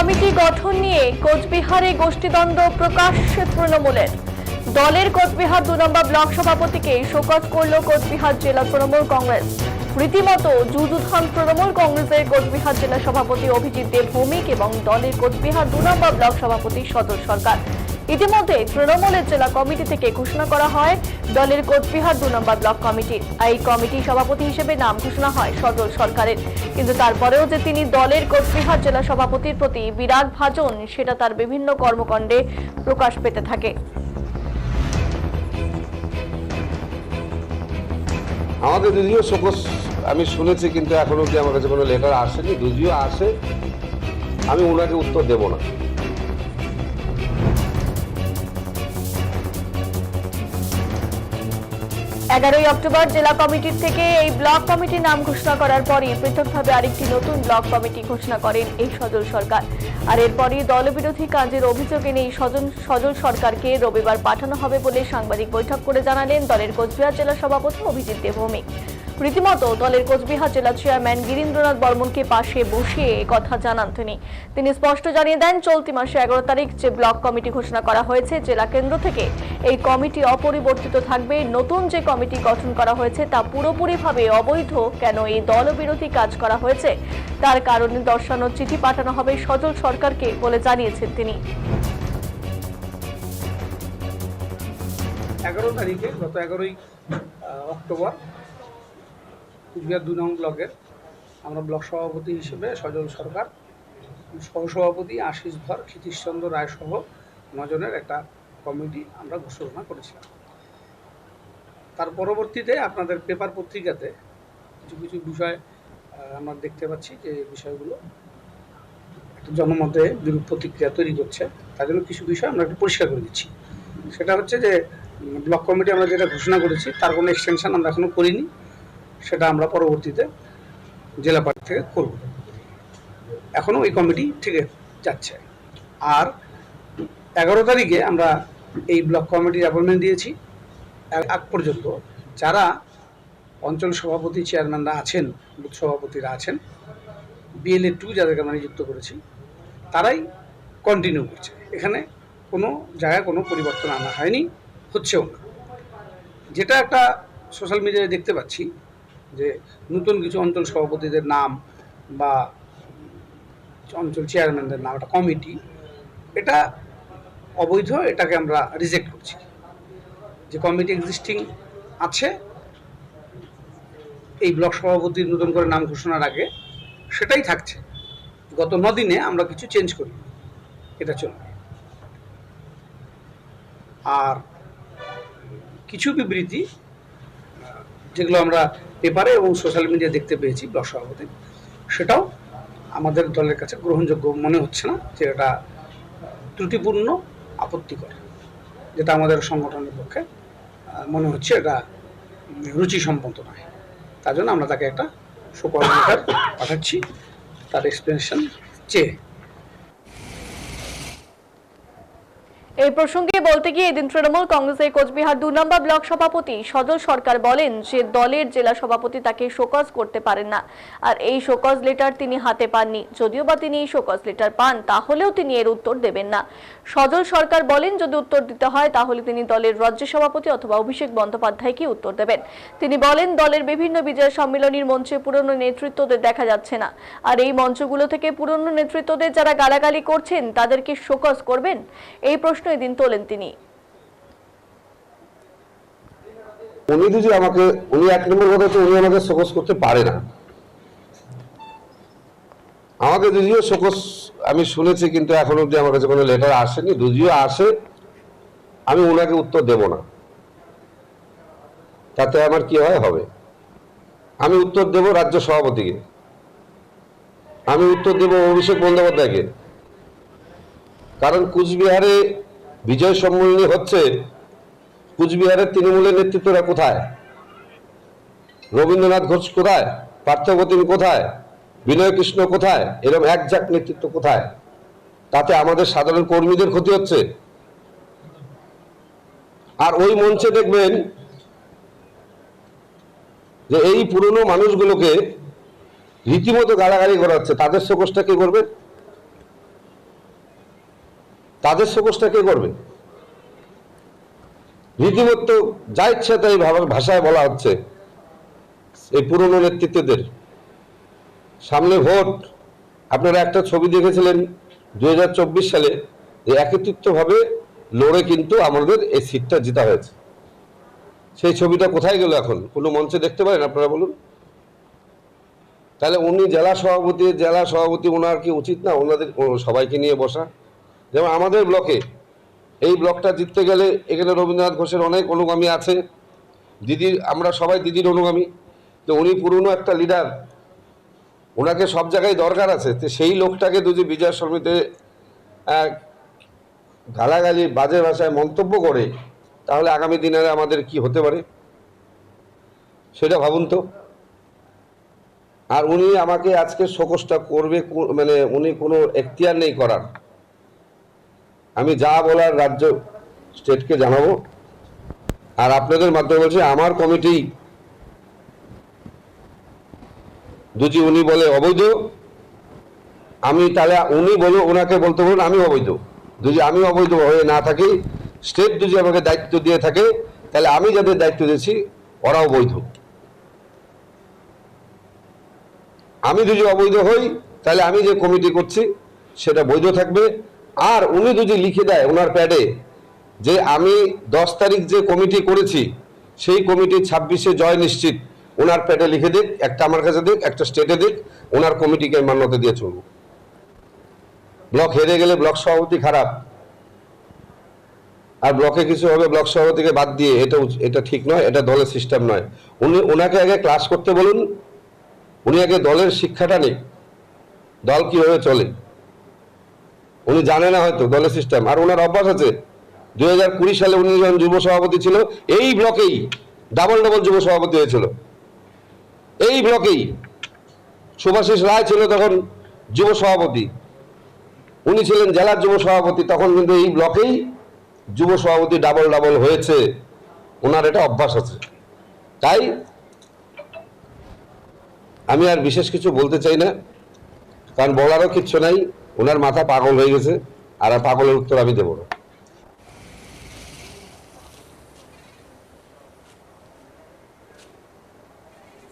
Committee গঠন নিয়ে কোচবিহারে গোষ্ঠীদ্বন্দ্ব প্রকাশ্যে তৃণমূলের। দলের কোচবিহার দু নম্বর ব্লক সভাপতিকে শোকজ করল কোচবিহার জেলা তৃণমূল কংগ্রেস। রীতিমতো যুযুধান তৃণমূল কংগ্রেসের কোচবিহার জেলা সভাপতি অভিজিৎ দেব ভৌমিক এবং দলের কোচবিহার দু নম্বর ব্লক সভাপতি সদর সরকার। ইতিমধ্যে তৃণমূলের জেলা কমিটি থেকে ঘোষণা করা হয়, দলের কোচবিহার দু নম্বর ব্লক কমিটির এই কমিটি সভাপতি হিসেবে নাম ঘোষণা হয় সদর সরকারের। কিন্তু তারপরেও যে তিনি দলের কোচবিহার জেলা সভাপতির প্রতি বিরাট ভাজন, সেটা তার বিভিন্ন কর্মকাণ্ডে প্রকাশ পেতে থাকে। আমাদের যদিও শোকস আমি শুনেছি, কিন্তু এখনও অব্দি আমার কাছে কোনো লেটার আসেনি। যদিও আসে, আমি ওনাকে উত্তর দেব না। এগারোই অক্টোবর জেলা কমিটির থেকে এই ব্লক কমিটির নাম ঘোষণা করার পরই পৃথকভাবে আরেকটি নতুন ব্লক কমিটি ঘোষণা করেন এই সজল সরকার। আর এরপরই দলবিরোধী কাজের অভিযোগ এনে এই সজল সরকারকে রবিবার পাঠানো হবে বলে সাংবাদিক বৈঠক করে জানালেন দলের কোচবিহার জেলা সভাপতি অভিজিৎ দেবভৌমিক। রীতিমতো দলের কোচবিহার জেলা চেয়ারম্যান গিরীন্দ্রনাথ বর্মনকে পাশে বসিয়ে কথা জানান তিনি। তিনি স্পষ্ট জানিয়ে দেন, চলতি মাসে এগারো তারিখ যে ব্লক কমিটি ঘোষণা করা হয়েছে, জেলা কেন্দ্র থেকে এই কমিটি অপরিবর্তিত থাকবে। নতুন যে কমিটি গঠন করা হয়েছে, তা পুরোপুরিভাবে অবৈধ। কেন এই দলবিরোধী কাজ করা হয়েছে, তার কারণে দর্শানোর চিঠি পাঠানো হবে সজল সরকারকে বলে জানিয়েছেন তিনি। এগারো তারিখে, গত এগারোই অক্টোবর কুচবিহার দুই নং ব্লকের। আমরা ব্লক সভাপতি হিসেবে সজল সরকার, সহসভাপতি আশিস ধর ক্ষিতীশচন্দ্র রায় সহ নজনের একটা কমিটি আমরা ঘোষণা করেছিলাম। তার পরবর্তীতে আপনাদের পেপার পত্রিকাতে কিছু কিছু বিষয় আমরা দেখতে পাচ্ছি যে বিষয়গুলো জনমতে বিরূপ প্রতিক্রিয়া তৈরি করছে। তার জন্য কিছু বিষয় আমরা একটু পরিষ্কার করে দিচ্ছি। সেটা হচ্ছে যে ব্লক কমিটি আমরা যেটা ঘোষণা করেছি, তার কোনো এক্সটেনশন আমরা এখনও করিনি। সেটা আমরা পরবর্তীতে জেলা পার্টি থেকে করব। এখনও ওই কমিটি থেকে যাচ্ছে। আর এগারো তারিখে আমরা এই ব্লক কমিটির অ্যাপয়েন্টমেন্ট দিয়েছি। আগ- আগ পর্যন্ত যারা অঞ্চল সভাপতি চেয়ারম্যানরা আছেন, বুথ সভাপতিরা আছেন বিএলএ টু যাদেরকে আমরা নিযুক্ত করেছি, তারাই কন্টিনিউ করছে। এখানে কোনো জায়গায় কোনো পরিবর্তন আনা হয়নি, হচ্ছেও না। যেটা একটা সোশ্যাল মিডিয়ায় দেখতে পাচ্ছি যে নতুন কিছু অঞ্চল সভাপতিদের নাম বা অঞ্চল চেয়ারম্যানদের নাম, একটা কমিটি এটা অবৈধ, এটাকে আমরা রিজেক্ট করছি। যে কমিটি এক্সিস্টিং আছে, এই ব্লক সভাপতির নতুন করে নাম ঘোষণার আগে সেটাই থাকছে। গত নদিনে আমরা কিছু চেঞ্জ করি, এটা চলবে। আর কিছু বিবৃতি যেগুলো আমরা পেপারে এবং সোশ্যাল মিডিয়া দেখতে পেয়েছি ব্লক সভাপতি, সেটাও আমাদের দলের কাছে গ্রহণযোগ্য মনে হচ্ছে না যে এটা ত্রুটিপূর্ণ, আপত্তিকর, যেটা আমাদের সংগঠনের পক্ষে মনে হচ্ছে এটা রুচিসম্মত নয়। তার জন্য আমরা তাকে একটা সুপার পাঠাচ্ছি, তার এক্সপ্লেনেশন চেয়ে। এই প্রসঙ্গে বলতে গিয়ে এদিন তৃণমূল কংগ্রেসের কোচবিহার দু নম্বর ব্লক সভাপতি সজল সরকার বলেন যে দলের জেলা সভাপতি তাকে শোকজ করতে পারেন না। আর এই শোকজ লেটার তিনি হাতে পাননি। যদিও বা তিনি এই শোকজ লেটার পান, তাহলেও তিনি এর উত্তর দেবেন না। সজল সরকার বলেন, যদি উত্তর দিতে হয়, তাহলে তিনি দলের রাজ্য সভাপতি অথবা অভিষেক বন্দ্যোপাধ্যায়কে উত্তর দেবেন। তিনি বলেন, দলের বিভিন্ন বিজয় সম্মেলনীর মঞ্চে পুরনো নেতৃত্বদের দেখা যাচ্ছে না। আর এই মঞ্চগুলো থেকে পুরনো নেতৃত্বদের যারা গালাগালি করছেন, তাদেরকে শোকজ করবেন? এই প্রশ্ন এদিন তোলেন তিনি। উনি যদি আমাকে, উনি এক নম্বর কথা হচ্ছে উনি আমাকে শোকস করতে পারে না। আমাকে যদিও শোকস আমি শুনেছি কিন্তু এখনও অব্দি আমার কাছে কোনো লেটার আসেনি। যদিও আসে, আমি ওনাকে উত্তর দেব না। তাতে আমার কি হয়? হবে। আমি উত্তর দেব রাজ্য সভাপতিকে। আমি উত্তর দেব অভিষেক বন্দ্যোপাধ্যায়কে। কারণ কুচবিহারে বিজয় সম্মেলনী হচ্ছে কুচবিহারের তৃণমূলের নেতৃত্বরা কোথায়? রবীন্দ্রনাথ ঘোষ কোথায়? পার্থপ্রতিম কোথায়? বিনয় কৃষ্ণ কোথায়? এরকম একজাক নেতৃত্ব কোথায়? তাতে আমাদের সাধারণ কর্মীদের ক্ষতি হচ্ছে। আর ওই মঞ্চে দেখবেন যে এই পুরনো মানুষগুলোকে রীতিমতো গালাগালি করা হচ্ছে। তাদের শোকসটা কে করবে? তাদের শোকসটা কে করবে? রীতিমতো যা ইচ্ছা তাই ভাষায় বলা হচ্ছে এই পুরনো নেতৃত্বদের। সামনে ভোট। আপনারা একটা ছবি দেখেছিলেন দু হাজার চব্বিশ সালে যে একত্রিতভাবে লড়ে কিন্তু আমাদের এই সিটটা জিতা হয়েছে। সেই ছবিটা কোথায় গেল এখন? কোনো মঞ্চে দেখতে পারেন আপনারা বলুন। তাহলে উনি জেলা সভাপতি জেলা সভাপতি ওনার কি উচিত না? ওনাদের সবাইকে নিয়ে বসা। যেমন আমাদের ব্লকে এই ব্লকটা জিততে গেলে এখানে রবীন্দ্রনাথ ঘোষের অনেক অনুগামী আছে। দিদির আমরা সবাই দিদির অনুগামী। তো উনি পুরনো একটা লিডার ওনাকে সব জায়গায় দরকার আছে। তো সেই লোকটাকে যদি বিজয় সমিতিতে আহ, গালাগালি বাজে ভাষায় মন্তব্য করে তাহলে আগামী দিনে আমাদের কি হতে পারে? সেটা ভাবুন তো। আর উনি আমাকে আজকে শোকসটা করবে মানে উনি কোনো এখতিয়ার নেই করার। আমি যা বলার রাজ্য স্টেটকে জানাব। আর আপনাদের মাধ্যমে বলছি, আমার কমিটি যদি উনি বলে অবৈধ। আমি তাহলে উনি বলো ওনাকে বলতে বলুন আমি অবৈধ। যদি আমি অবৈধ হয়ে না থাকি, স্টেট যদি আমাকে দায়িত্ব দিয়ে থাকে, তাহলে আমি যাদের দায়িত্ব দিয়েছি, ওরাও বৈধ। আমি যদি অবৈধ হই, তাহলে আমি যে কমিটি করছি, সেটা বৈধ থাকবে। আর উনি যদি লিখে দেয় ওনার প্যাডে যে আমি দশ তারিখ যে কমিটি করেছি, সেই কমিটি ছাব্বিশে জয় নিশ্চিত। ওনার প্যাডে লিখে দিক, একটা আমার কাছে দিক, একটা স্টেটে দিক, ওনার কমিটিকে আমি মান্যতা দিয়ে চলবো। ব্লক হেরে গেলে ব্লক সভাপতি খারাপ। আর ব্লকে কিছু হবে, ব্লক সভাপতিকে বাদ দিয়ে, এটা এটা ঠিক নয়, এটা দলের সিস্টেম নয়। উনি, ওনাকে আগে ক্লাস করতে বলুন, উনি আগে দলের শিক্ষাটা নেই দল কীভাবে চলে? উনি জানে না হয়তো, দলের সিস্টেম আর ওনার অভ্যাস আছে, দুই হাজার কুড়ি সালে উনি যখন যুব সভাপতি ছিল, এই ব্লকেই ডাবল ডাবল যুব সভাপতি হয়েছিল। এই ব্লকেই সুভাষিস রায় ছিল তখন যুব সভাপতি। উনি ছিলেন জেলার যুব সভাপতি, তখন কিন্তু এই ব্লকেই যুব সভাপতি ডাবল ডাবল হয়েছে। ওনার এটা অভ্যাস আছে। তাই আমি আর বিশেষ কিছু বলতে চাই না, কারণ বলারও কিচ্ছু নাই। ওনার মাথা পাগল হয়ে গেছে আর পাগলের উত্তর আমি দেবো না।